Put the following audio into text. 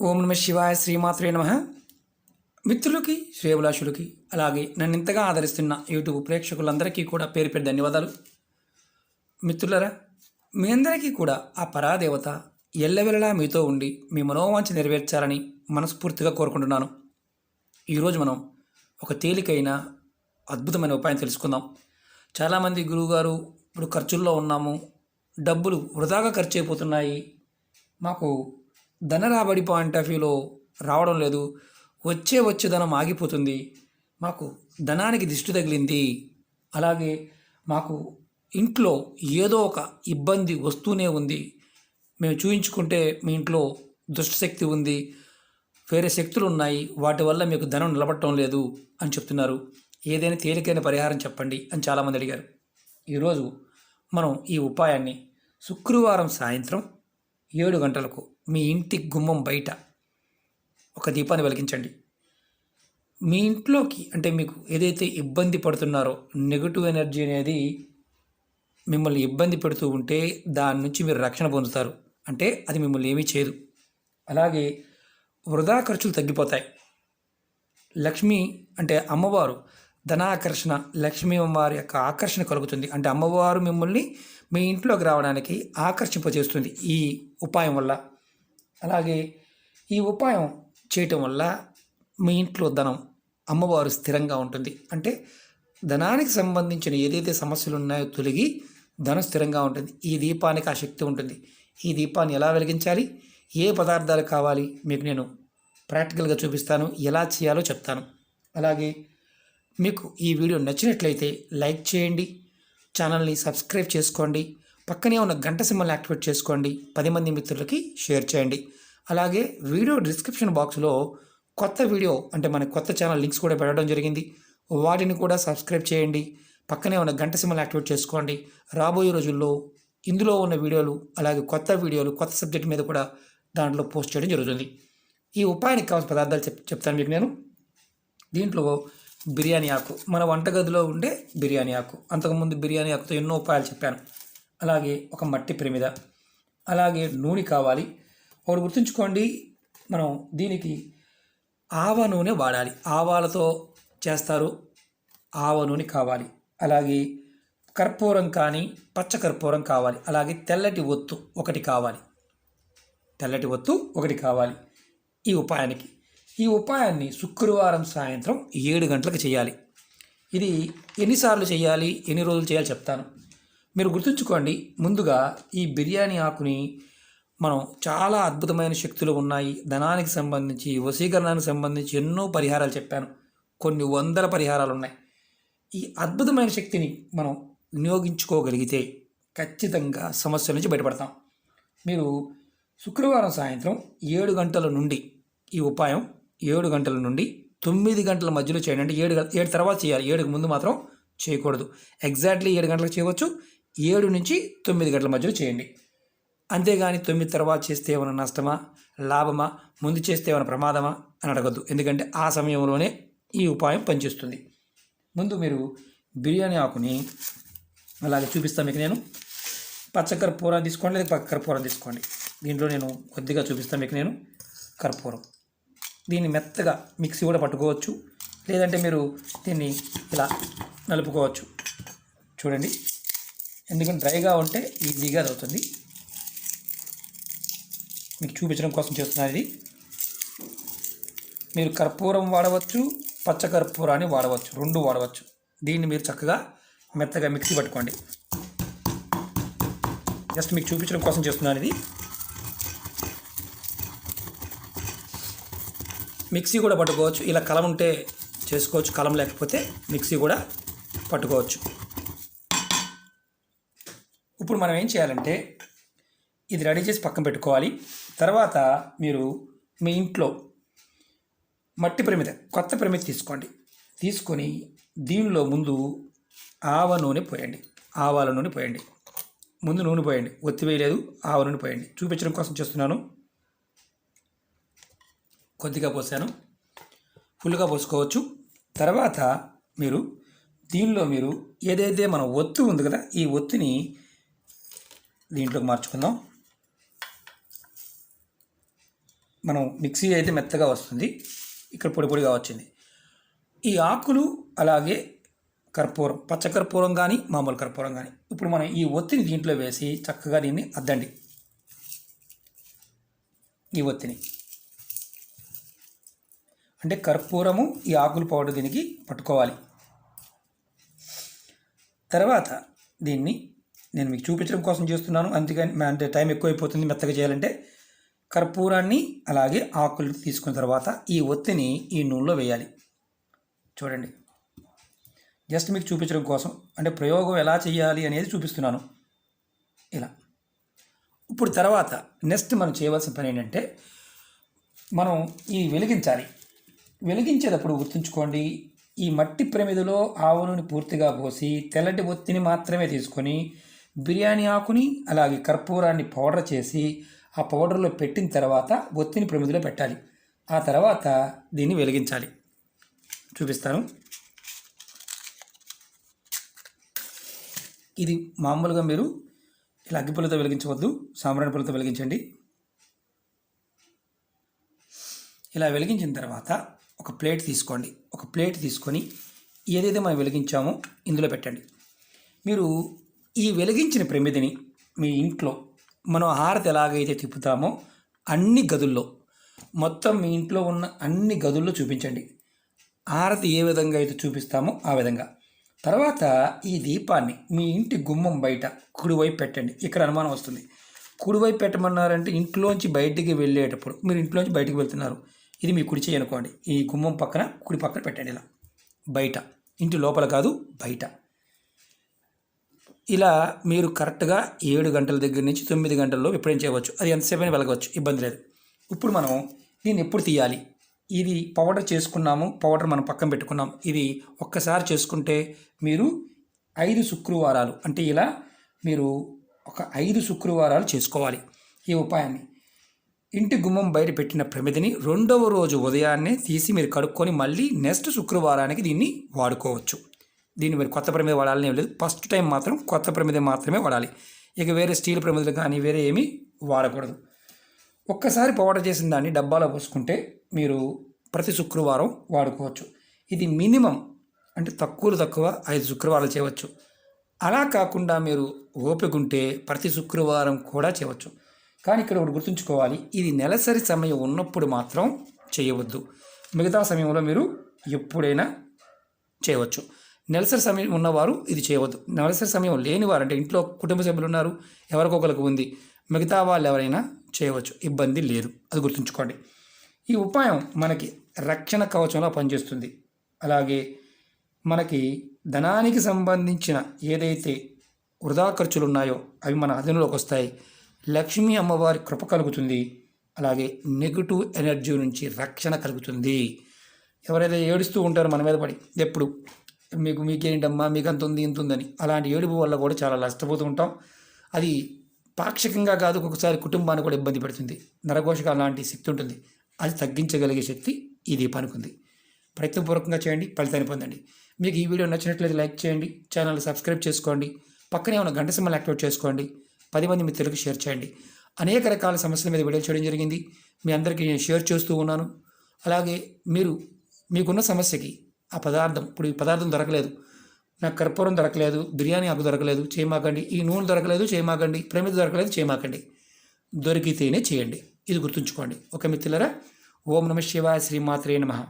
ఓం నమ శివాయ శ్రీమాత్రే నమ. మిత్రులకి శ్రేయభిలాషులకి అలాగే నన్ను ఇంతగా ఆదరిస్తున్న యూట్యూబ్ ప్రేక్షకులందరికీ కూడా పేరు పేరు ధన్యవాదాలు. మిత్రులరా మీ అందరికీ కూడా ఆ పరాదేవత ఎల్లవెల్లలా మీతో ఉండి మీ మనోవాంఛ నెరవేర్చాలని మనస్ఫూర్తిగా కోరుకుంటున్నాను. ఈరోజు మనం ఒక తేలికైన అద్భుతమైన ఉపాయం తెలుసుకుందాం. చాలామంది గురువుగారు ఇప్పుడు ఖర్చుల్లో ఉన్నాము డబ్బులు వృధాగా ఖర్చు అయిపోతున్నాయి మాకు ధన రాబడి పాయింట్ ఆఫ్ వ్యూలో రావడం లేదు. వచ్చే వచ్చే ధనం ఆగిపోతుంది. మాకు ధనానికి దిష్టి తగిలింది. అలాగే మాకు ఇంట్లో ఏదో ఒక ఇబ్బంది వస్తూనే ఉంది. మేము చూయించుకుంటే మీ ఇంట్లో దుష్టశక్తి ఉంది. వేరే శక్తులు ఉన్నాయి. వాటి వల్ల మీకు ధనం నిలబడటం లేదు అని చెప్తున్నారు. ఏదైనా తేలికైన పరిహారం చెప్పండి అని చాలామంది అడిగారు. ఈరోజు మనం ఈ ఉపాయాన్ని శుక్రవారం సాయంత్రం ఏడు గంటలకు మీ ఇంటి గుమ్మం బయట ఒక దీపాన్ని వెలిగించండి. మీ ఇంట్లోకి అంటే మీకు ఏదైతే ఇబ్బంది పడుతున్నారో నెగటివ్ ఎనర్జీ అనేది మిమ్మల్ని ఇబ్బంది పెడుతూ ఉంటే దాని నుంచి మీరు రక్షణ పొందుతారు. అంటే అది మిమ్మల్ని ఏమీ చేయదు. అలాగే వృధా ఖర్చులు తగ్గిపోతాయి. లక్ష్మి అంటే అమ్మవారు ధనాకర్షణ లక్ష్మీ అమ్మవారి యొక్క ఆకర్షణ కలుగుతుంది. అంటే అమ్మవారు మిమ్మల్ని మీ ఇంట్లోకి రావడానికి ఆకర్షింపజేస్తుంది ఈ ఉపాయం వల్ల. అలాగే ఈ ఉపాయం చేయటం వల్ల మీ ఇంట్లో ధనం అమ్మవారు స్థిరంగా ఉంటుంది. అంటే ధనానికి సంబంధించిన ఏదైతే సమస్యలు ఉన్నాయో తొలగి ధనం స్థిరంగా ఉంటుంది. ఈ దీపానికి ఆ శక్తి ఉంటుంది. ఈ దీపాన్ని ఎలా వెలిగించాలి? ఏ పదార్థాలు కావాలి? మీకు నేను ప్రాక్టికల్గా చూపిస్తాను. ఎలా చేయాలో చెప్తాను. అలాగే మీకు ఈ వీడియో నచ్చినట్లయితే లైక్ చేయండి ఛానల్ని సబ్స్క్రైబ్ చేసుకోండి పక్కనే ఉన్న గంట సింబల్ని యాక్టివేట్ చేసుకోండి పది మంది మిత్రులకి షేర్ చేయండి. అలాగే వీడియో డిస్క్రిప్షన్ బాక్స్లో కొత్త వీడియో అంటే మన కొత్త ఛానల్ లింక్స్ కూడా పెట్టడం జరిగింది. వాటిని కూడా సబ్స్క్రైబ్ చేయండి పక్కనే ఉన్న గంట సింబల్ యాక్టివేట్ చేసుకోండి. రాబోయే రోజుల్లో ఇందులో ఉన్న వీడియోలు అలాగే కొత్త వీడియోలు కొత్త సబ్జెక్ట్ మీద కూడా దాంట్లో పోస్ట్ చేయడం జరుగుతుంది. ఈ ఉపాయానికి కావాల్సిన పదార్థాలు చెప్ చెప్తాను మీకు నేను. దీంట్లో బిర్యానీ ఆకు. మన వంటగదిలో ఉండే బిర్యానీ ఆకు. అంతకుముందు బిర్యానీ ఆకుతో ఎన్నో ఉపాయాలు చెప్పాను. అలాగే ఒక మట్టి ప్రమిద. అలాగే నూనె కావాలి. ఒకటి గుర్తుంచుకోండి మనం దీనికి ఆవ నూనె వాడాలి. ఆవాలతో చేస్తారు. ఆవ నూనె కావాలి. అలాగే కర్పూరం కానీ పచ్చ కర్పూరం కావాలి. అలాగే తెల్లటి ఒత్తు ఒకటి కావాలి. తెల్లటి ఒత్తు ఒకటి కావాలి. ఈ ఉపాయానికి. ఈ ఉపాయాన్ని శుక్రవారం సాయంత్రం ఏడు గంటలకు చేయాలి. ఇది ఎన్నిసార్లు చేయాలి ఎన్ని రోజులు చేయాలి చెప్తాను. మీరు గుర్తుంచుకోండి ముందుగా ఈ బిర్యానీ ఆకుని మనం చాలా అద్భుతమైన శక్తులు ఉన్నాయి. ధనానికి సంబంధించి వశీకరణానికి సంబంధించి ఎన్నో పరిహారాలు చెప్పాను. కొన్ని వందల పరిహారాలు ఉన్నాయి. ఈ అద్భుతమైన శక్తిని మనం వినియోగించుకోగలిగితే ఖచ్చితంగా సమస్యల నుంచి బయటపడతాం. మీరు శుక్రవారం సాయంత్రం ఏడు గంటల నుండి ఈ ఉపాయం ఏడు గంటల నుండి తొమ్మిది గంటల మధ్యలో చేయండి. అంటే ఏడు ఏడు తర్వాత చేయాలి. ఏడుకు ముందు మాత్రం చేయకూడదు. ఎగ్జాక్ట్లీ ఏడు గంటలకు చేయవచ్చు. ఏడు నుంచి తొమ్మిది గంటల మధ్యలో చేయండి. అంతేగాని తొమ్మిది తర్వాత చేస్తే ఏమైనా నష్టమా? లాభమా? ముందు చేస్తే ఏమైనా ప్రమాదమా? అని అడగద్దు. ఎందుకంటే ఆ సమయంలోనే ఈ ఉపాయం పనిచేస్తుంది. ముందు మీరు బిర్యానీ ఆకుని అలాగే చూపిస్తాను మీకు నేను. పచ్చకర్పూరం తీసుకోండి. లేదా పక్క కర్పూరం తీసుకోండి. దీంట్లో నేను కొద్దిగా చూపిస్తాను మీకు నేను కర్పూరం. దీన్ని మెత్తగా మిక్సీ కూడా పట్టుకోవచ్చు. లేదంటే మీరు దీన్ని ఇలా నలుపుకోవచ్చు. చూడండి. ఎందుకంటే డ్రైగా ఉంటే ఈజీగా అవుతుంది మీకు చూపించడం కోసం చేస్తున్నాను ఇది. మీరు కర్పూరం వాడవచ్చు పచ్చ కర్పూరాన్ని వాడవచ్చు రెండు వాడవచ్చు. దీన్ని మీరు చక్కగా మెత్తగా మిక్సీ పట్టుకోండి. జస్ట్ మీకు చూపించడం కోసం చేస్తున్నాను ఇది. మిక్సీ కూడా పట్టుకోవచ్చు. ఇలా కలం ఉంటే చేసుకోవచ్చు. కలం లేకపోతే మిక్సీ కూడా పట్టుకోవచ్చు. ఇప్పుడు మనం ఏం చేయాలంటే ఇది రెడీ చేసి పక్కన పెట్టుకోవాలి. తర్వాత మీరు మీ ఇంట్లో మట్టి ప్రమిద కొత్త ప్రమిద తీసుకోండి. తీసుకొని దీనిలో ముందు ఆవ నూనె పోయండి. ఆవాల నూనె పోయండి. ముందు నూనె పోయండి. ఒత్తి వేయలేదు. ఆవ నూనె పోయండి. చూపించడం కోసం చేస్తున్నాను. కొద్దిగా పోసాను. ఫుల్గా పోసుకోవచ్చు. తర్వాత మీరు దీనిలో మీరు ఏదైతే మన ఒత్తు ఉంది కదా ఈ ఒత్తిని దీంట్లోకి మార్చుకుందాం. మనం మిక్సీ అయితే మెత్తగా వస్తుంది. ఇక్కడ పొడి పొడిగా వచ్చింది. ఈ ఆకులు అలాగే కర్పూరం పచ్చ కర్పూరం కానీ మామూలు కర్పూరం కానీ ఇప్పుడు మనం ఈ ఒత్తిని దీంట్లో వేసి చక్కగా దీన్ని అద్దండి. ఈ ఒత్తిని. అంటే కర్పూరము ఈ ఆకుల పౌడర్ దీనికి పట్టుకోవాలి. తర్వాత దీన్ని నేను మీకు చూపించడం కోసం చేస్తున్నాను. అందుకని అంటే టైం ఎక్కువైపోతుంది మెత్తగా చేయాలంటే. కర్పూరాన్ని అలాగే ఆకులు తీసుకున్న తర్వాత ఈ ఒత్తిని ఈ నూనెలో వేయాలి. చూడండి. జస్ట్ మీకు చూపించడం కోసం. అంటే ప్రయోగం ఎలా చేయాలి అనేది చూపిస్తున్నాను. ఇలా. ఇప్పుడు తర్వాత నెక్స్ట్ మనం చేయవలసిన పని ఏంటంటే మనం ఈ వెలిగించాలి. వెలిగించేటప్పుడు గుర్తుంచుకోండి ఈ మట్టి ప్రమిదలో ఆవు నూనె పూర్తిగా పోసి తెల్లటి ఒత్తిని మాత్రమే తీసుకొని బిర్యానీ ఆకుని అలాగే కర్పూరాన్ని పౌడర్ చేసి ఆ పౌడర్లో పెట్టిన తర్వాత ఒత్తిని ప్రమిదిలో పెట్టాలి. ఆ తర్వాత దీన్ని వెలిగించాలి. చూపిస్తాను. ఇది మామూలుగా మీరు ఇలా అగ్గిపుల్లతో వెలిగించవద్దు సాంబ్రాణి పుల్లతో వెలిగించండి. ఇలా వెలిగించిన తర్వాత ఒక ప్లేట్ తీసుకోండి. ఒక ప్లేట్ తీసుకొని ఏదైతే మనం వెలిగించామో ఇందులో పెట్టండి. మీరు ఈ వెలిగించిన ప్రమిదిని మీ ఇంట్లో మనం హారతి ఎలాగైతే తిప్పుతామో అన్ని గదుల్లో మొత్తం మీ ఇంట్లో ఉన్న అన్ని గదుల్లో చూపించండి. హారతి ఏ విధంగా అయితే చూపిస్తామో ఆ విధంగా. తర్వాత ఈ దీపాన్ని మీ ఇంటి గుమ్మం బయట కుడివైపు పెట్టండి. ఇక్కడ అనుమానం వస్తుంది. కుడివైపు పెట్టమన్నారంటే ఇంట్లోంచి బయటికి వెళ్ళేటప్పుడు మీరు ఇంట్లోంచి బయటికి వెళ్తున్నారు. ఇది మీ కుడి చేయి అనుకోండి. ఈ గుమ్మం పక్కన కుడి పక్కన పెట్టండి ఇలా. బయట. ఇంటి లోపల కాదు బయట. ఇలా మీరు కరెక్ట్గా ఏడు గంటల దగ్గర నుంచి తొమ్మిది గంటల్లో ఎప్పుడైనా చేయవచ్చు. అది ఎంతసేపు అయినా వెలగవచ్చు ఇబ్బంది లేదు. ఇప్పుడు మనం దీన్ని ఎప్పుడు తీయాలి? ఇది పౌడర్ చేసుకున్నాము పౌడర్ మనం పక్కన పెట్టుకున్నాం. ఇది ఒక్కసారి చేసుకుంటే మీరు ఐదు శుక్రవారాలు అంటే ఇలా మీరు ఒక ఐదు శుక్రవారాలు చేసుకోవాలి ఈ ఉపాయాన్ని. ఇంటి గుమ్మం బయట పెట్టిన ప్రమిదిని రెండవ రోజు ఉదయాన్నే తీసి మీరు కడుక్కొని మళ్ళీ నెక్స్ట్ శుక్రవారానికి దీన్ని వాడుకోవచ్చు. దీన్ని మీరు కొత్త ప్రమిద వాడాలని ఏం లేదు. ఫస్ట్ టైం మాత్రం కొత్త ప్రమిద మాత్రమే వాడాలి. ఇక వేరే స్టీల్ ప్రమిదలు కానీ వేరే ఏమీ వాడకూడదు. ఒక్కసారి పౌడర్ చేసిన దాన్ని డబ్బాలో పోసుకుంటే మీరు ప్రతి శుక్రవారం వాడుకోవచ్చు. ఇది మినిమం అంటే తక్కువలో తక్కువ ఐదు శుక్రవారాలు చేయవచ్చు. అలా కాకుండా మీరు ఓపిక ఉంటే ప్రతి శుక్రవారం కూడా చేయవచ్చు. కానీ ఇక్కడ ఒకటి గుర్తుంచుకోవాలి. ఇది నెలసరి సమయం ఉన్నప్పుడు మాత్రం చేయవద్దు. మిగతా సమయంలో మీరు ఎప్పుడైనా చేయవచ్చు. నెలసరి సమయం ఉన్నవారు ఇది చేయవద్దు. నెలసరి సమయం లేనివారు అంటే ఇంట్లో కుటుంబ సభ్యులు ఉన్నారు ఎవరికొకరికి ఉంది మిగతా వాళ్ళు ఎవరైనా చేయవచ్చు. ఇబ్బంది లేదు. అది గుర్తుంచుకోండి. ఈ ఉపాయం మనకి రక్షణ కవచంలో పనిచేస్తుంది. అలాగే మనకి ధనానికి సంబంధించిన ఏదైతే వృధా ఖర్చులు ఉన్నాయో అవి మన అధీనంలోకి వస్తాయి. లక్ష్మీ అమ్మవారి కృప కలుగుతుంది. అలాగే నెగిటివ్ ఎనర్జీ నుంచి రక్షణ కలుగుతుంది. ఎవరైతే ఏడుస్తూ ఉంటారో మన మీద పడి ఎప్పుడు మీకు మీకేంటమ్మా మీకు అంత ఉంది ఇంత ఉందని అలాంటి ఏడుపు వల్ల కూడా చాలా నష్టపోతూ ఉంటాం. అది పాక్షికంగా కాదు ఒక్కొక్కసారి కుటుంబాన్ని కూడా ఇబ్బంది పెడుతుంది. నరఘోషక అలాంటి శక్తి ఉంటుంది. అది తగ్గించగలిగే శక్తి ఈ దీపానికి ఉంది ప్రయత్నపూర్వకంగా చేయండి ఫలితాన్ని పొందండి. మీకు ఈ వీడియో నచ్చినట్లయితే లైక్ చేయండి ఛానల్ సబ్స్క్రైబ్ చేసుకోండి పక్కనే ఉన్న గంట సింబల్ యాక్టివేట్ చేసుకోండి. పది మంది మిత్రులకు షేర్ చేయండి. అనేక రకాల సమస్యల మీద వీడియో చేయడం జరిగింది. మీ అందరికీ నేను షేర్ చేస్తూ ఉన్నాను. అలాగే మీరు మీకున్న సమస్యకి ఆ పదార్థం ఇప్పుడు ఈ పదార్థం దొరకలేదు. నాకు కర్పూరం దొరకలేదు బిర్యానీ ఆకు దొరకలేదు చేయమాకండి ఈ నూనె దొరకలేదు చేయమాకండి ప్రమిద దొరకలేదు చేయమాకండి దొరికితేనే చేయండి. ఇది గుర్తుంచుకోండి. ఒక మిత్రులరా ఓం నమ శివాయ శ్రీమాత్రే నమ.